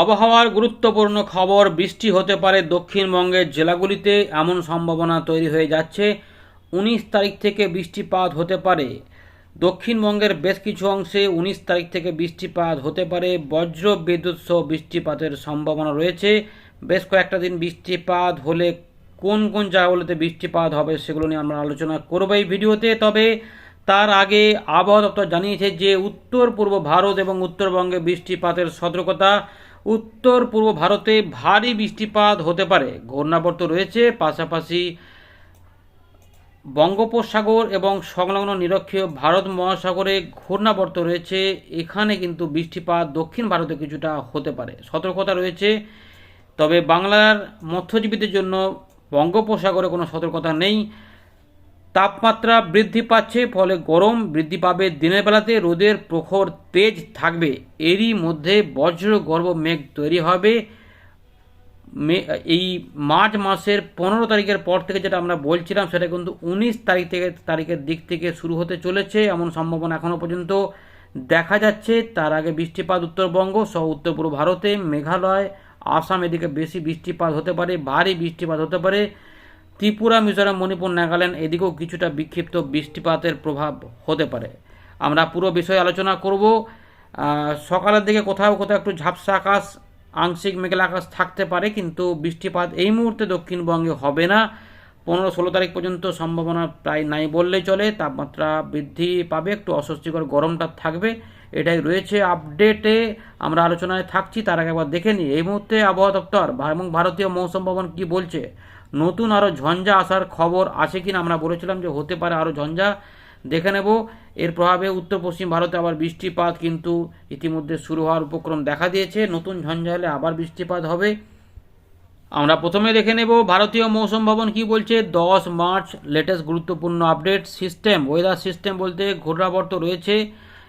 আবহাওয়ার গুরুত্বপূর্ণ খবর, বৃষ্টি হতে পারে দক্ষিণবঙ্গের জেলাগুলিতে, এমন সম্ভাবনা তৈরি হয়ে যাচ্ছে। উনিশ তারিখ থেকে বৃষ্টিপাত হতে পারে। দক্ষিণবঙ্গের বেশ কিছু অংশে উনিশ তারিখ থেকে বৃষ্টিপাত হতে পারে। বজ্র বিদ্যুৎ সহ বৃষ্টিপাতের সম্ভাবনা রয়েছে। বেশ কয়েকটা দিন বৃষ্টিপাত হলে কোন কোন জায়গাগুলোতে বৃষ্টিপাত হবে সেগুলো নিয়ে আমরা আলোচনা করব এই ভিডিওতে। তবে তার আগে আবহাওয়া দপ্তর জানিয়েছে যে উত্তর পূর্ব ভারত এবং উত্তরবঙ্গে বৃষ্টিপাতের সতর্কতা উত্তর পূর্ব ভারতে ভারী বৃষ্টিপাত হতে পারে। ঘূর্ণাবর্ত রয়েছে, পাশাপাশি বঙ্গোপসাগর এবং সংলগ্ন নিরক্ষীয় ভারত মহাসাগরে ঘূর্ণাবর্ত রয়েছে। এখানে কিন্তু বৃষ্টিপাত দক্ষিণ ভারতে কিছুটা হতে পারে। সতর্কতা রয়েছে, তবে বাংলার মৎস্যজীবীদের জন্য বঙ্গোপসাগরে কোনো সতর্কতা নেই। তাপমাত্রা বৃদ্ধি পাচ্ছে, ফলে গরম বৃদ্ধি পাবে। দিনের বেলাতে রোদের প্রখর তেজ থাকবে। এরই মধ্যে বজ্র গর্ভ মেঘ তৈরি হবে। এই মার্চ মাসের পনেরো তারিখের পর থেকে যেটা আমরা বলছিলাম, সেটা কিন্তু উনিশ তারিখ থেকে, তারিখের দিক থেকে শুরু হতে চলেছে। এমন সম্ভাবনা এখনও পর্যন্ত দেখা যাচ্ছে। তার আগে বৃষ্টিপাত উত্তরবঙ্গ সহ উত্তর পূর্ব ভারতে, মেঘালয়, আসাম, এদিকে বেশি বৃষ্টিপাত হতে পারে, ভারী বৃষ্টিপাত হতে পারে। ত্রিপুরা, মিজোরাম, মণিপুর, নাগাল্যান্ড এদিকেও কিছুটা বিক্ষিপ্ত বৃষ্টিপাতের প্রভাব হতে পারে। আমরা পুরো বিষয়ে আলোচনা করব। সকালের দিকে কোথাও কোথাও একটু ঝাপসা আকাশ, আংশিক মেঘলা আকাশ থাকতে পারে, কিন্তু বৃষ্টিপাত এই মুহূর্তে দক্ষিণবঙ্গে হবে না। পনেরো ষোলো তারিখ পর্যন্ত সম্ভাবনা প্রায় নাই বললেই চলে। তাপমাত্রা বৃদ্ধি পাবে, একটু অস্বস্তিকর গরমটা থাকবে, এটাই রয়েছে আপডেটে আমরা আলোচনায় থাকছি। তার আগে একবার দেখে নিই, এই মুহূর্তে আবহাওয়া দপ্তর এবং ভারতীয় মৌসুম ভবন কী বলছে? নতুন আরও ঝঞ্ঝা আসার খবর আছে কিনা আমরা বলেছিলাম যে হতে পারে আরও ঝঞ্ঝা। দেখে নেব। এর প্রভাবে উত্তর পশ্চিম ভারতে আবার বৃষ্টিপাত, কিন্তু ইতিমধ্যে শুরু হওয়ার উপক্রম দেখা দিয়েছে। নতুন ঝঞ্ঝা হলে আবার বৃষ্টিপাত হবে। আমরা প্রথমে দেখে নেব ভারতীয় মৌসুম ভবন কি বলছে। দশ মার্চ লেটেস্ট গুরুত্বপূর্ণ আপডেট সিস্টেম ওয়েদার সিস্টেম বলতে ঘূর্ণাবর্ত রয়েছে।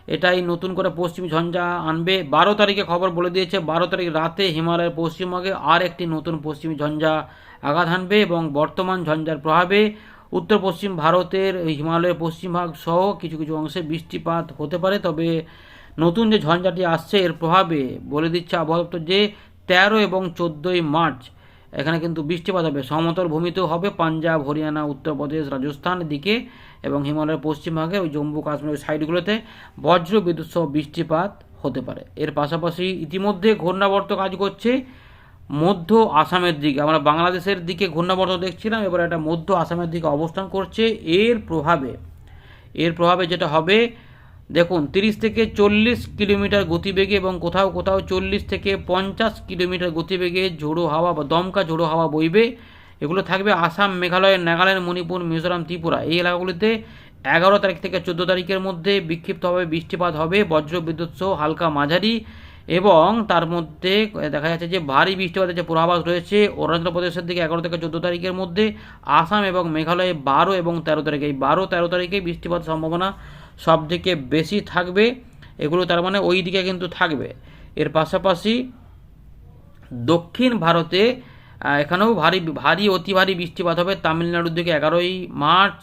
এটাই নতুন করে পশ্চিম ঝঞ্ঝা আনবে। বারো তারিখে খবর বলে দিয়েছে, বারো তারিখ রাতে হিমালয়ের পশ্চিমবঙ্গে আর একটি নতুন পশ্চিম ঝঞ্ঝা আঘাত হানবে এবং বর্তমান ঝঞ্ঝার প্রভাবে উত্তর পশ্চিম ভারতের হিমালয়ের পশ্চিমভাগ সহ কিছু কিছু অংশে বৃষ্টিপাত হতে পারে। তবে নতুন যে ঝঞ্ঝাটি আসছে, এর প্রভাবে বলে দিচ্ছে আবহাওয়া দপ্তর যে তেরো এবং চোদ্দোই মার্চ এখানে কিন্তু বৃষ্টিপাত হবে। সমতল ভূমিতেও হবে। পাঞ্জাব, হরিয়ানা, উত্তরপ্রদেশ রাজস্থান দিকে এবং হিমালয়ের পশ্চিমভাগে ওই জম্মু, কাশ্মীর ওই সাইডগুলোতে বজ্র বিদ্যুৎ সহ বৃষ্টিপাত হতে পারে। এর পাশাপাশি ইতিমধ্যে ঘূর্ণাবর্ত কাজ করছে মধ্য আসামের দিকে। আমরা বাংলাদেশের দিকে ঘূর্ণাবর্ত দেখছিলাম, এবার এটা মধ্য আসামের দিকে অবস্থান করছে। এর প্রভাবে এর প্রভাবে যেটা হবে দেখুন, তিরিশ থেকে চল্লিশ কিলোমিটার গতিবেগে এবং কোথাও কোথাও চল্লিশ থেকে পঞ্চাশ কিলোমিটার গতিবেগে ঝোড়ো হাওয়া বা দমকা ঝোড়ো হাওয়া বইবে। এগুলো থাকবে আসাম, মেঘালয়, নাগাল্যান্ড, মণিপুর, মিজোরাম, ত্রিপুরা। এই এলাকাগুলিতে এগারো তারিখ থেকে চোদ্দ তারিখের মধ্যে বিক্ষিপ্তভাবে বৃষ্টিপাত হবে, বজ্র বিদ্যুৎ সহ হালকা মাঝারি এবং তার মধ্যে দেখা যাচ্ছে যে ভারী বৃষ্টিপাতের যে পূর্বাভাস রয়েছে, অরুণাচল প্রদেশের দিকে এগারো থেকে চোদ্দ তারিখের মধ্যে, আসাম এবং মেঘালয়ে বারো এবং তেরো তারিখে। এই বারো তেরো তারিখে বৃষ্টিপাত সম্ভাবনা সব থেকে বেশি থাকবে, এগুলো তার মানে ওই দিকে কিন্তু থাকবে। এর পাশাপাশি দক্ষিণ ভারতে এখানেও ভারী ভারী, অতি ভারী বৃষ্টিপাত হবে। তামিলনাড়ুর দিকে এগারোই মার্চ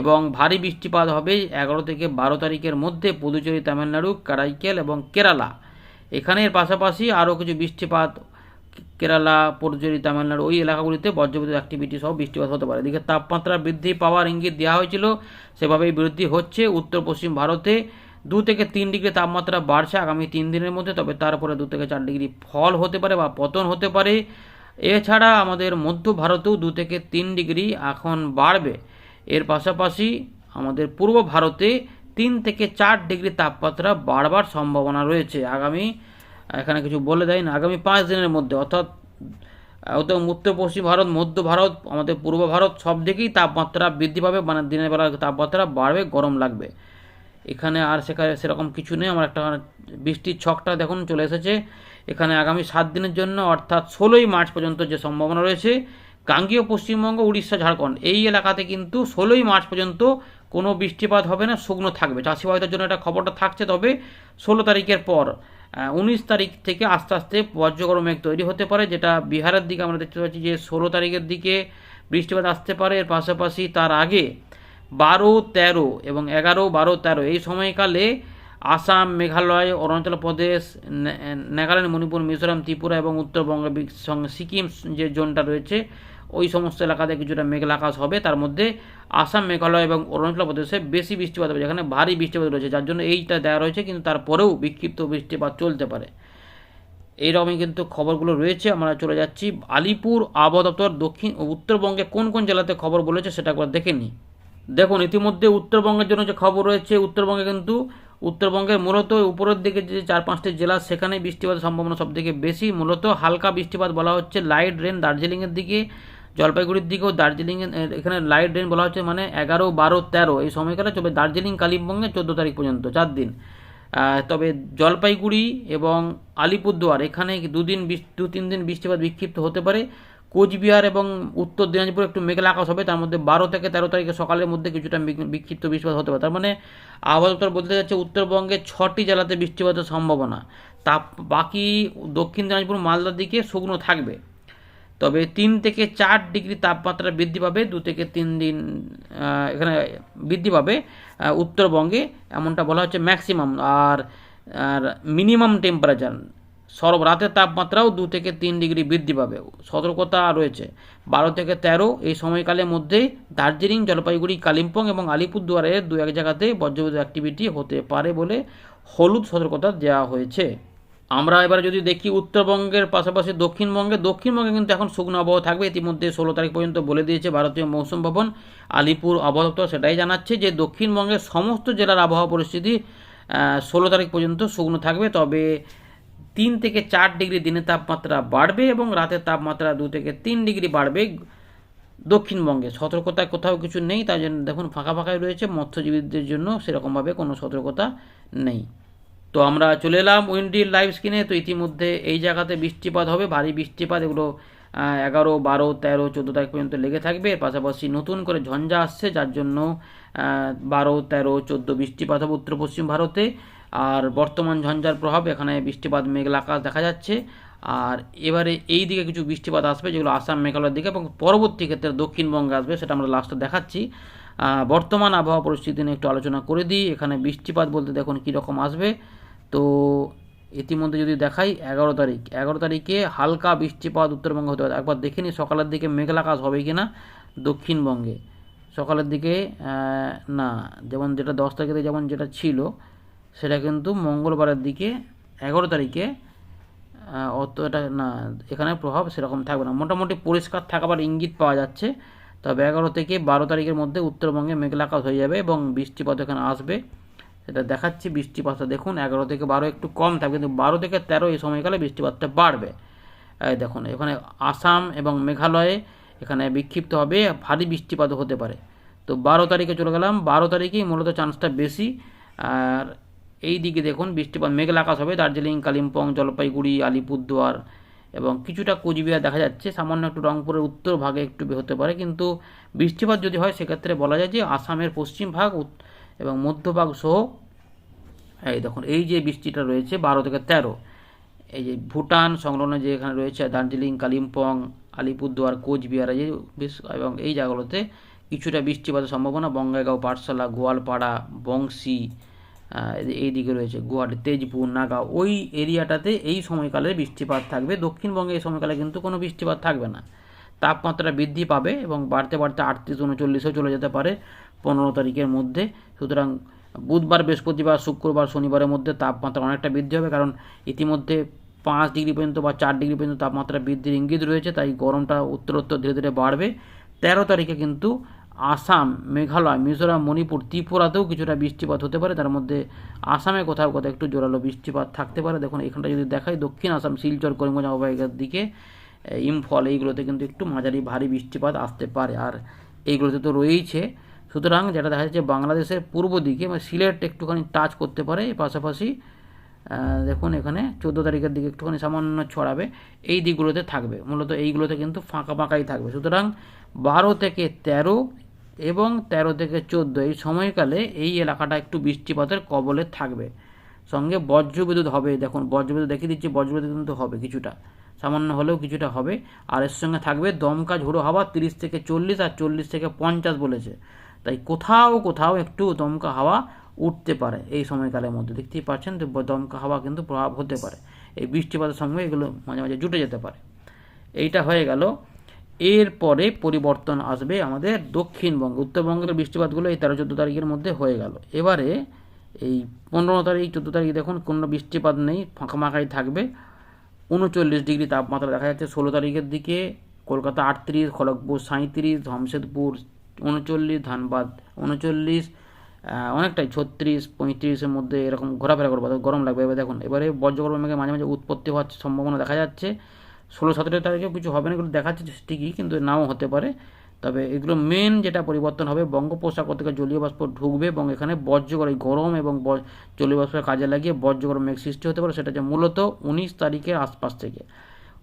এবং ভারী বৃষ্টিপাত হবে এগারো থেকে বারো তারিখের মধ্যে পুদুচেরি, তামিলনাড়ু, কারাইকেল এবং কেরালা। এখানের পাশাপাশি আরও কিছু বৃষ্টিপাত কেরালা পুদুচেরি তামিলনাড়ু ওই এলাকাগুলিতে বজ্রবিদ্যুৎ অ্যাক্টিভিটি সহ বৃষ্টিপাত হতে পারে। এদিকে তাপমাত্রা বৃদ্ধি পাওয়ার ইঙ্গিত দেওয়া হয়েছিল, সেভাবেই বৃদ্ধি হচ্ছে উত্তর পশ্চিম ভারতে। দু থেকে তিন ডিগ্রি তাপমাত্রা বাড়ছে আগামী তিন দিনের মধ্যে, তবে তারপরে দু থেকে চার ডিগ্রি ফল হতে পারে বা পতন হতে পারে। এছাড়া আমাদের মধ্য ভারতেও দু থেকে তিন ডিগ্রি এখন বাড়বে। এর পাশাপাশি আমাদের পূর্ব ভারতে তিন থেকে চার ডিগ্রি তাপমাত্রা বাড়বার সম্ভাবনা রয়েছে আগামী এখানে কিছু বলে দেয় না আগামী পাঁচ দিনের মধ্যে, অর্থাৎ উত্তর পশ্চিম ভারত, মধ্য ভারত, আমাদের পূর্ব ভারত, সব দিকেই তাপমাত্রা বৃদ্ধি পাবে মানে দিনের বেলা তাপমাত্রা বাড়বে, গরম লাগবে। এখানে আর সেখানে সেরকম কিছু নেই। আমার একটা বৃষ্টির ছকটা দেখুন, চলে এসেছে। এখানে আগামী সাত দিনের জন্য, অর্থাৎ ষোলোই মার্চ পর্যন্ত যে সম্ভাবনা রয়েছে, গাঙ্গীয় পশ্চিমবঙ্গ, উড়িষ্যা, ঝাড়খণ্ড, এই এলাকাতে কিন্তু ষোলোই মার্চ পর্যন্ত কোনো বৃষ্টিপাত হবে না, শুকনো থাকবে। চাষিবাদের জন্য এটা খবরটা থাকছে, তবে ষোলো তারিখের পর উনিশ তারিখ থেকে আস্তে আস্তে বজ্রগরম মেঘ তৈরি হতে পারে, যেটা বিহারের দিকে আমরা দেখতে পাচ্ছি যে ষোলো তারিখের দিকে বৃষ্টিপাত আসতে পারে। এর পাশাপাশি তার আগে বারো, তেরো এবং এগারো, বারো, তেরো এই সময়কালে আসাম, মেঘালয়, অরুণাচল প্রদেশ নাগাল্যান্ড, মণিপুর, মিজোরাম, ত্রিপুরা এবং উত্তরবঙ্গ সিকিম যে জোনটা রয়েছে ওই সমস্ত এলাকাতে কিছুটা মেঘলা আকাশ হবে। তার মধ্যে আসাম, মেঘালয় এবং অরুণাচল প্রদেশে বেশি বৃষ্টিপাত হবে, যেখানে ভারী বৃষ্টিপাত রয়েছে, যার জন্য এইটা দেওয়া রয়েছে, কিন্তু তারপরেও বিক্ষিপ্ত বৃষ্টিপাত চলতে পারে। এইরকমই কিন্তু খবরগুলো রয়েছে। আমরা চলে যাচ্ছি আলিপুর আবহাওয়া দপ্তর দক্ষিণ ও উত্তরবঙ্গে কোন কোন জেলাতে খবর বলেছে সেটা একবার দেখে নিই। দেখুন, ইতিমধ্যে উত্তরবঙ্গের জন্য যে খবর রয়েছে, উত্তরবঙ্গে কিন্তু উত্তরবঙ্গের মূলত উপরের দিকে যে চার পাঁচটি জেলা, সেখানে বৃষ্টিপাতের সম্ভাবনা সব থেকে বেশি। মূলত হালকা বৃষ্টিপাত বলা হচ্ছে লাইট রেন দার্জিলিংয়ের দিকে জলপাইগুড়ির দিকেও দার্জিলিং এখানে লাইট রেন বলা হচ্ছে মানে এগারো, বারো, তেরো এই সময়কালে। চলবে দার্জিলিং, কালিম্পংয়ে চোদ্দ তারিখ পর্যন্ত, চার দিন। তবে জলপাইগুড়ি এবং আলিপুরদুয়ার, এখানে দুদিন দু তিন দিন বৃষ্টিপাত বিক্ষিপ্ত হতে পারে। কোচবিহার এবং উত্তর দিনাজপুর একটু মেঘলা আকাশ হবে, তার মধ্যে বারো থেকে তেরো তারিখে সকালের মধ্যে কিছুটা বিক্ষিপ্ত বৃষ্টিপাত হতে পারে। তার মানে আবহাওয়া দপ্তর বলতে যাচ্ছে উত্তরবঙ্গে ছটি জেলাতে বৃষ্টিপাতের সম্ভাবনা। তা বাকি দক্ষিণ দিনাজপুর, মালদার দিকে শুকনো থাকবে। তবে তিন থেকে চার ডিগ্রি তাপমাত্রা বৃদ্ধি পাবে, দু থেকে তিন দিন এখানে বৃদ্ধি পাবে উত্তরবঙ্গে, এমনটা বলা হচ্ছে ম্যাক্সিমাম আর আর মিনিমাম টেম্পারেচার সর্ব, রাতের তাপমাত্রাও দু থেকে তিন ডিগ্রি বৃদ্ধি পাবে, সতর্কতা রয়েছে। বারো থেকে তেরো, এই সময়কালের মধ্যে দার্জিলিং, জলপাইগুড়ি, কালিম্পং এবং আলিপুরদুয়ারের দু এক জায়গাতে বজ্রবিদ্যুৎ অ্যাক্টিভিটি হতে পারে বলে হলুদ সতর্কতা দেওয়া হয়েছে। আমরা এবারে যদি দেখি উত্তরবঙ্গের পাশাপাশি দক্ষিণবঙ্গে দক্ষিণবঙ্গে কিন্তু এখন শুকনো আবহাওয়া থাকবে। ইতিমধ্যে ষোলো তারিখ পর্যন্ত বলে দিয়েছে ভারতীয় মৌসুম ভবন, আলিপুর আবহাওয়া সেটাই জানাচ্ছে যে দক্ষিণবঙ্গের সমস্ত জেলার আবহাওয়া পরিস্থিতি ষোলো তারিখ পর্যন্ত শুকনো থাকবে। তবে তিন থেকে চার ডিগ্রি দিনের তাপমাত্রা বাড়বে এবং রাতের তাপমাত্রা দু থেকে তিন ডিগ্রি বাড়বে দক্ষিণবঙ্গে। সতর্কতা কোথাও কিছু নেই তাই জন্য দেখুন, ফাঁকা ফাঁকাই রয়েছে। মৎস্যজীবীদের জন্য সেরকমভাবে কোনো সতর্কতা নেই। তো আমরা চলে এলাম উইন্ডির লাইভ স্ক্রিনে। তো ইতিমধ্যে এই জায়গাতে বৃষ্টিপাত হবে, ভারী বৃষ্টিপাত। এগুলো এগারো, বারো, তেরো, চোদ্দ তারিখ পর্যন্ত লেগে থাকবে। এর পাশাপাশি নতুন করে ঝঞ্ঝা আসছে, যার জন্য বারো, তেরো, চোদ্দ বৃষ্টিপাত হবে উত্তর পশ্চিম ভারতে। আর বর্তমান ঝঞ্ঝার প্রভাব, এখানে বৃষ্টিপাত মেঘলা আকাশ দেখা যাচ্ছে। আর এবারে এই দিকে কিছু বৃষ্টিপাত আসবে, যেগুলো আসাম, মেঘালয়ের দিকে এবং পরবর্তী ক্ষেত্রে দক্ষিণবঙ্গে আসবে, সেটা আমরা লাস্টে দেখাচ্ছি। বর্তমান আবহাওয়া পরিস্থিতি নিয়ে একটু আলোচনা করে দিই। এখানে বৃষ্টিপাত বলতে দেখুন কীরকম আসবে। তো ইতিমধ্যে যদি দেখাই এগারো তারিখ। এগারো তারিখে হালকা বৃষ্টিপাত উত্তরবঙ্গে হতে পারে। একবার দেখে নিই সকালের দিকে মেঘলা আকাশ হবে কি না দক্ষিণবঙ্গে। সকালের দিকে না যেমন যেটা দশ তারিখে যেমন যেটা ছিল সেটা কিন্তু মঙ্গলবারের দিকে এগারো তারিখে আহ, অত এটা না এখানে প্রভাব সেরকম থাকবে না। মোটামুটি পরিষ্কার থাকাবার ইঙ্গিত পাওয়া যাচ্ছে। তবে এগারো থেকে বারো তারিখের মধ্যে উত্তরবঙ্গে মেঘলা আকাশ হয়ে যাবে এবং বৃষ্টিপাত এখানে আসবে। সেটা দেখাচ্ছি, বৃষ্টিপাতটা দেখুন, এগারো থেকে বারো একটু কম থাকবে, কিন্তু বারো থেকে তেরো এই সময়কালে বৃষ্টিপাতটা বাড়বে। দেখুন, এখানে আসাম এবং মেঘালয়ে এখানে বিক্ষিপ্ত হবে, ভারী বৃষ্টিপাত হতে পারে। তো বারো তারিখে চলে গেলাম, বারো তারিখেই মূলত চান্সটা বেশি। আর এই দিকে দেখুন, বৃষ্টিপাত, মেঘলা আকাশ হবে, দার্জিলিং, কালিম্পং, জলপাইগুড়ি, আলিপুরদুয়ার এবং কিছুটা কোচবিহার দেখা যাচ্ছে। সামান্য একটু রংপুরের উত্তর ভাগে একটু হতে পারে, কিন্তু বৃষ্টিপাত যদি হয়, সেক্ষেত্রে বলা যায় যে আসামের পশ্চিম ভাগ এবং মধ্যভাগ সহ, এই দেখুন, এই যে বৃষ্টিটা রয়েছে, বারো থেকে তেরো। এই যে ভুটান সংলগ্ন যে এখানে রয়েছে, দার্জিলিং, কালিম্পং, আলিপুরদুয়ার, কোচবিহার, এই এবং এই জায়গাগুলোতে কিছুটা বৃষ্টিপাতের সম্ভাবনা। বঙ্গাইগাঁও, পাঠশালা, গোয়ালপাড়া, বংশী এই দিকে রয়েছে, গুয়াহাটি, তেজপুর, নাগা। ওই এরিয়াটাতে এই সময়কালে বৃষ্টিপাত থাকবে। দক্ষিণবঙ্গে এই সময়কালে কিন্তু কোনো বৃষ্টিপাত থাকবে না। তাপমাত্রা বৃদ্ধি পাবে এবং বাড়তে বাড়তে আটত্রিশ উনচল্লিশেও চলে যেতে পারে পনেরো তারিখের মধ্যে। সুতরাং বুধবার, বৃহস্পতিবার, শুক্রবার, শনিবারের মধ্যে তাপমাত্রা অনেকটা বৃদ্ধি হবে কারণ ইতিমধ্যে পাঁচ ডিগ্রি পর্যন্ত বা চার ডিগ্রি পর্যন্ত তাপমাত্রা বৃদ্ধির ইঙ্গিত রয়েছে, তাই গরমটা উত্তরোত্তর ধীরে ধীরে বাড়বে। তেরো তারিখে কিন্তু আসাম, মেঘালয়, মিজোরাম, মণিপুর, ত্রিপুরাতেও কিছুটা বৃষ্টিপাত হতে পারে। তার মধ্যে আসামে কোথাও কোথাও একটু জোরালো বৃষ্টিপাত থাকতে পারে। দেখুন, এখানটা যদি দেখাই, দক্ষিণ আসাম, শিলচর, করিমগঞ্জ অববাহিকার দিকে ইম্ফল এইগুলোতে কিন্তু একটু মাঝারি ভারী বৃষ্টিপাত আসতে পারে। আর এইগুলোতে তো রয়েইছে। সুতরাং যেটা দেখা যাচ্ছে বাংলাদেশের পূর্ব দিকে মানে সিলেট একটুখানি টাচ করতে পারে। পাশাপাশি দেখুন এখানে চোদ্দ তারিখের দিকে একটুখানি সামান্য ছড়াবে। এই দিকগুলোতে থাকবে। মূলত এইগুলোতে কিন্তু ফাঁকা ফাঁকাই থাকবে। সুতরাং বারো থেকে তেরো এবং তেরো থেকে চোদ্দ এই সময়কালে এই এলাকাটা একটু বৃষ্টিপাতের কবলে থাকবে। সঙ্গে বজ্রবিদ্যুৎ হবে। দেখুন, বজ্রবিদ্যুৎ দেখিয়ে দিচ্ছি, বজ্রবিদ্যুৎ কিন্তু হবে কিছুটা। সামান্য হলেও কিছুটা হবে। আর এর সঙ্গে থাকবে দমকা ঝোড়ো হাওয়া তিরিশ থেকে চল্লিশ আর চল্লিশ থেকে পঞ্চাশ বলেছে। তাই কোথাও কোথাও একটু দমকা হাওয়া উঠতে পারে এই সময়কালের মধ্যে। দেখতেই পাচ্ছেন তো দমকা হাওয়া কিন্তু প্রভাব হতে পারে। এই বৃষ্টিপাতের সঙ্গে এগুলো মাঝে মাঝে জুটে যেতে পারে। এইটা হয়ে গেল। এরপরে পরিবর্তন আসবে আমাদের দক্ষিণবঙ্গে। উত্তরবঙ্গের বৃষ্টিপাতগুলো এই তেরো চোদ্দ তারিখের মধ্যে হয়ে গেল। এবারে এই পনেরো তারিখ, চোদ্দ তারিখ দেখুন, কোনো বৃষ্টিপাত নেই ফাঁকা ফাঁকাই থাকবে। উনচল্লিশ ডিগ্রি তাপমাত্রা দেখা যাচ্ছে ষোলো তারিখের দিকে, কলকাতা আটত্রিশ, খড়গপুর সাঁত্রিশ ধমশেদপুর উনচল্লিশ, ধানবাদ উনচল্লিশ অনেকটাই ছত্রিশ, পঁয়ত্রিশের মধ্যে এরকম ঘোরাফেরা করব গরম লাগবে। এবার দেখুন, এবারে বজ্রগরম মেঘে মাঝে মাঝে উৎপত্তি হওয়ার সম্ভাবনা দেখা যাচ্ছে। ষোলো সতেরো তারিখেও কিছু হবে না, কিন্তু দেখাচ্ছে ঠিকই, কিন্তু নাও হতে পারে। তবে এগুলো মেন যেটা পরিবর্তন হবে, বঙ্গোপসাগর থেকে জলীয় বাষ্প ঢুকবে এবং এখানে বজ্রগর এই গরম এবং জলীয় বাষ্পের কাজে লাগিয়ে বজ্রগরম মেঘ সৃষ্টি হতে পারে। সেটা যে মূলত উনিশ তারিখের আশপাশ থেকে।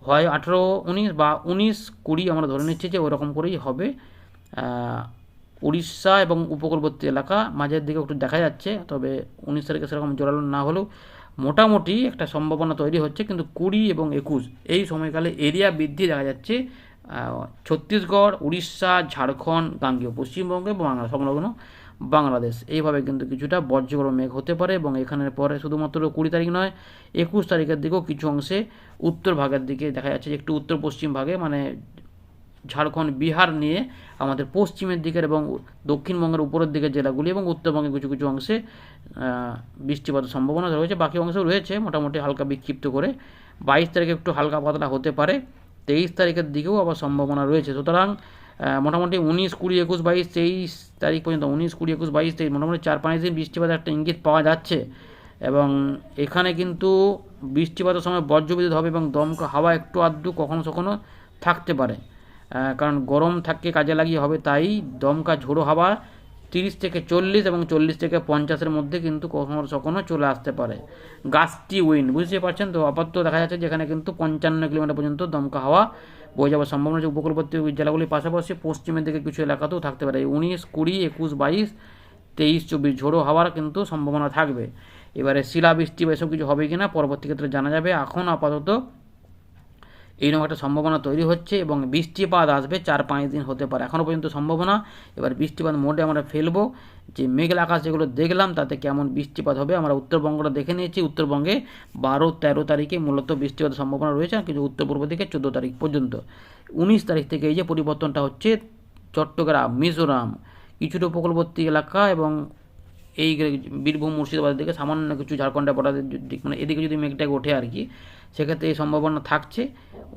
হয় আঠেরো, উনিশ বা উনিশ কুড়ি আমরা ধরে নিচ্ছি যে ওরকম করেই হবে। উড়িষ্যা এবং উপকূলবর্তী এলাকা মাঝের দিকে একটু দেখা যাচ্ছে, তবে উনিশ তারিখে সেরকম জোরালো না হলেও মোটামুটি একটা সম্ভাবনা তৈরি হচ্ছে। কিন্তু কুড়ি এবং একুশ এই সময়কালে এরিয়া বৃদ্ধি দেখা যাচ্ছে। ছত্তিশগড়, উড়িষ্যা, ঝাড়খণ্ড, গাঙ্গেয়, পশ্চিমবঙ্গ এবং বাংলা, সংলগ্ন বাংলাদেশ। এইভাবে কিন্তু কিছুটা বজ্রগরম মেঘ হতে পারে এবং এখানের পরে শুধুমাত্র কুড়ি তারিখ নয়, একুশ তারিখের দিকেও কিছু অংশে উত্তর ভাগের দিকে দেখা যাচ্ছে যে একটু উত্তর পশ্চিম ভাগে মানে ঝাড়খণ্ড, বিহার নিয়ে আমাদের পশ্চিমের দিকের এবং দক্ষিণবঙ্গের উপরের দিকের জেলাগুলি এবং উত্তরবঙ্গের কিছু কিছু অংশে বৃষ্টিপাতের সম্ভাবনা রয়েছে। বাকি অংশেও রয়েছে মোটামুটি হালকা বিক্ষিপ্ত করে। বাইশ তারিখে একটু হালকা পাতলা হতে পারে। তেইশ তারিখের দিকেও আবার সম্ভাবনা রয়েছে। সুতরাং মোটামুটি উনিশ, কুড়ি, একুশ, বাইশ, তেইশ তারিখ পর্যন্ত, উনিশ, কুড়ি, একুশ, বাইশ, তেইশ মোটামুটি চার পাঁচ দিন বৃষ্টিপাতের একটা ইঙ্গিত পাওয়া যাচ্ছে। এবং এখানে কিন্তু বৃষ্টিপাতের সময় বজ্রবিদ্যুৎ হবে এবং দমকা হাওয়া একটু আধটু কখনো কখনো থাকতে পারে। কারণ গরম থাকে, কাজে লাগিয়ে হবে, তাই দমকা ঝোড়ো হাওয়া তিরিশ থেকে চল্লিশ এবং চল্লিশ থেকে পঞ্চাশের মধ্যে কিন্তু কখনো কখনো চলে আসতে পারে। গাছটি উইন বুঝতে পারছেন তো? আপাতত দেখা যাচ্ছে যেখানে কিন্তু পঞ্চান্ন কিলোমিটার পর্যন্ত দমকা হাওয়া বয়ে যাওয়ার সম্ভাবনা আছে উপকূলবর্তী জেলাগুলির পাশাপাশি পশ্চিমের দিকে কিছু এলাকাতেও থাকতে পারে। উনিশ, কুড়ি, একুশ, বাইশ, তেইশ, চব্বিশ, ঝোড়ো হাওয়ার কিন্তু সম্ভাবনা থাকবে। এবারে শিলাবৃষ্টি বা এসব কিছু হবে কিনা পরবর্তী ক্ষেত্রে জানা যাবে। এখন আপাতত এইরকম একটা সম্ভাবনা তৈরি হচ্ছে এবং বৃষ্টিপাত আসবে চার পাঁচ দিন হতে পারে। এখনও পর্যন্ত সম্ভাবনা। এবার বৃষ্টিপাত মোডে আমরা ফেলব। যে মেঘলা আকাশ যেগুলো দেখলাম, তাতে কেমন বৃষ্টিপাত হবে আমরা উত্তরবঙ্গটা দেখে নিয়েছি। উত্তরবঙ্গে বারো, তেরো তারিখে মূলত বৃষ্টিপাতের সম্ভাবনা রয়েছে কিন্তু উত্তর পূর্ব দিকে চোদ্দ তারিখ পর্যন্ত। উনিশ তারিখ থেকে এই যে পরিবর্তনটা হচ্ছে, চট্টগ্রাম, মিজোরাম, কিছুটা উপকূলবর্তী এলাকা এবং এই বীরভূম মুর্শিদাবাদের দিকে সামান্য কিছু ঝাড়খণ্ডের বর্ডারের দিক মানে এদিকে যদি মেঘটাকে ওঠে আর কি, সেক্ষেত্রে এই সম্ভাবনা থাকছে।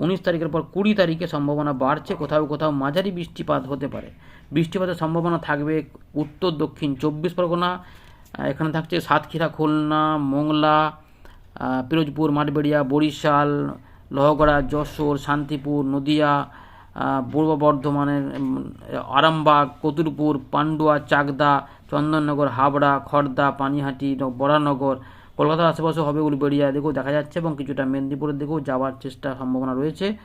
উনিশ তারিখের পর কুড়ি তারিখে সম্ভাবনা বাড়ছে। কোথাও কোথাও মাঝারি বৃষ্টিপাত হতে পারে। বৃষ্টিপাতের সম্ভাবনা থাকবে উত্তর, দক্ষিণ চব্বিশ পরগনা এখানে থাকছে সাতক্ষীরা, খুলনা, মোংলা পিরোজপুর, মাঠবেড়িয়া, বরিশাল, লোহগড়া, যশোর, শান্তিপুর, নদিয়া পূর্ব বর্ধমানের আরামবাগ কতুলপুর পান্ডুয়া চাকদা চন্দননগর হাবড়া খড়দা পানিহাটি বরানগর কলকাতার আশেপাশে হবে উলবেড়িয়া দিকেও দেখা যাচ্ছে এবং কিছুটা মেদিনীপুরের দিকেও যাওয়ার চেষ্টা সম্ভাবনা রয়েছে।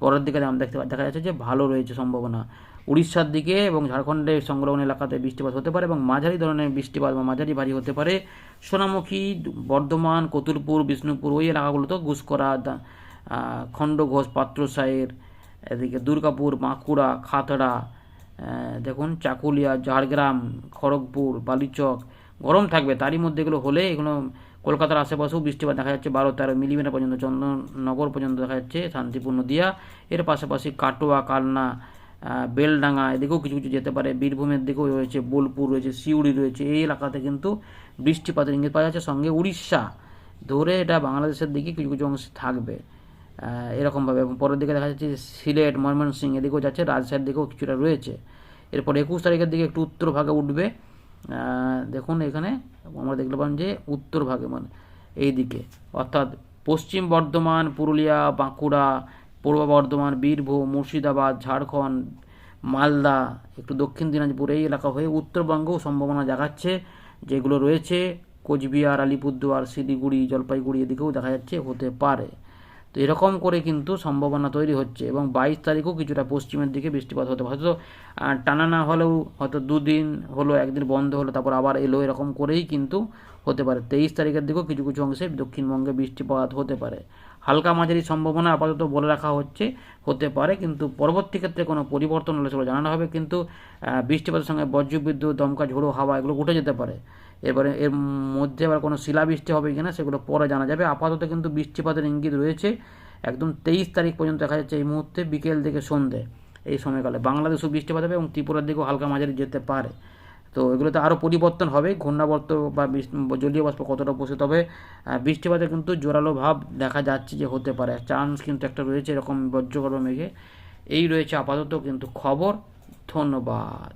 পরের দিকে আমরা দেখতে দেখা যাচ্ছে যে ভালো রয়েছে সম্ভাবনা। উড়িষ্যার দিকে এবং ঝাড়খণ্ডের সংলগ্ন এলাকাতে বৃষ্টিপাত হতে পারে এবং মাঝারি ধরনের বৃষ্টিপাত বা মাঝারি ভারী হতে পারে। সোনামুখী বর্ধমান কতুলপুর বিষ্ণুপুর ওই এলাকাগুলোতেও গুসকরা দা- আহ, খণ্ডঘোষ পাত্রসায়ের এদিকে দুর্গাপুর, বাঁকুড়া, খাতড়া দেখুন, চাকুলিয়া, ঝাড়গ্রাম, খড়গপুর, বালিচক, গরম থাকবে। তারই মধ্যে এগুলো হলে এগুলো কলকাতার আশেপাশেও বৃষ্টিপাত দেখা যাচ্ছে। বারো, তেরো মিলিমিটার পর্যন্ত চন্দননগর পর্যন্ত দেখা যাচ্ছে, শান্তিপূর্ণ নদিয়া এর পাশাপাশি কাটোয়া, কালনা বেলডাঙ্গা, এদিকেও কিছু কিছু যেতে পারে। বীরভূমের দিকেও রয়েছে বোলপুর, রয়েছে সিউড়ি, রয়েছে এই এলাকাতে কিন্তু বৃষ্টিপাতের ইঙ্গিত পাওয়া যাচ্ছে। সঙ্গে উড়িষ্যা, ধরে এটা বাংলাদেশের দিকে কিছু কিছু অংশে থাকবে। এরকমভাবে। এবং পরের দিকে দেখা যাচ্ছে যে সিলেট, ময়মনসিংহ এদিকেও যাচ্ছে, রাজশাহীর দিকেও কিছুটা রয়েছে। এরপর একুশ তারিখের দিকে একটু উত্তর ভাগে উঠবে। দেখুন এখানে আমরা দেখতে পান যে উত্তর ভাগে মানে এই দিকে অর্থাৎ পশ্চিম বর্ধমান, পুরুলিয়া, বাঁকুড়া, পূর্ব বর্ধমান, বীরভূম, মুর্শিদাবাদ, ঝাড়খণ্ড, মালদা, একটু দক্ষিণ দিনাজপুর এই এলাকা হয়ে উত্তরবঙ্গেও সম্ভাবনা জাগাচ্ছে, যেগুলো রয়েছে। কোচবিহার, আলিপুরদুয়ার, শিলিগুড়ি, জলপাইগুড়ি এদিকেও দেখা যাচ্ছে হতে পারে। তো এরকম করে কিন্তু সম্ভাবনা তৈরি হচ্ছে এবং বাইশ তারিখও কিছুটা পশ্চিমের দিকে বৃষ্টিপাত হতে পারে। হয়তো টানা না হলেও হয়তো দুদিন হলো, একদিন বন্ধ হলো, তারপর আবার এলো, এরকম করেই কিন্তু হতে পারে। তেইশ তারিখের দিকেও কিছু কিছু অংশে দক্ষিণবঙ্গে বৃষ্টিপাত হতে পারে। হালকা মাঝারি সম্ভাবনা আপাতত বলে রাখা হচ্ছে, হতে পারে, কিন্তু পরবর্তী ক্ষেত্রে কোনো পরিবর্তন হলে সেগুলো জানানো হবে, কিন্তু বৃষ্টিপাতের সঙ্গে বজ্রবিদ্যুৎ, দমকা ঝোড়ো, হাওয়া এগুলো উঠে যেতে পারে। এবারে এর মধ্যে আবার কোনো শিলাবৃষ্টি হবে কিনা সেগুলো পরে জানা যাবে। আপাতত কিন্তু বৃষ্টিপাতের ইঙ্গিত রয়েছে, একদম তেইশ তারিখ পর্যন্ত দেখা যাচ্ছে এই মুহূর্তে, বিকেল থেকে সন্ধে, এই সময়কালে। বাংলাদেশেও বৃষ্টিপাত হবে এবং ত্রিপুরার দিকেও হালকা মাঝারি যেতে পারে। তো এগুলোতে আরও পরিবর্তন হবে। ঘূর্ণাবর্ত বা জলীয় বাষ্প কতটা উপস্থিত হবে বৃষ্টিপাতে কিন্তু জোরালো ভাব দেখা যাচ্ছে যে হতে পারে। চান্স কিন্তু একটা রয়েছে এরকম বজ্রগর্ভ মেঘে। এই রয়েছে আপাতত কিন্তু খবর। ধন্যবাদ।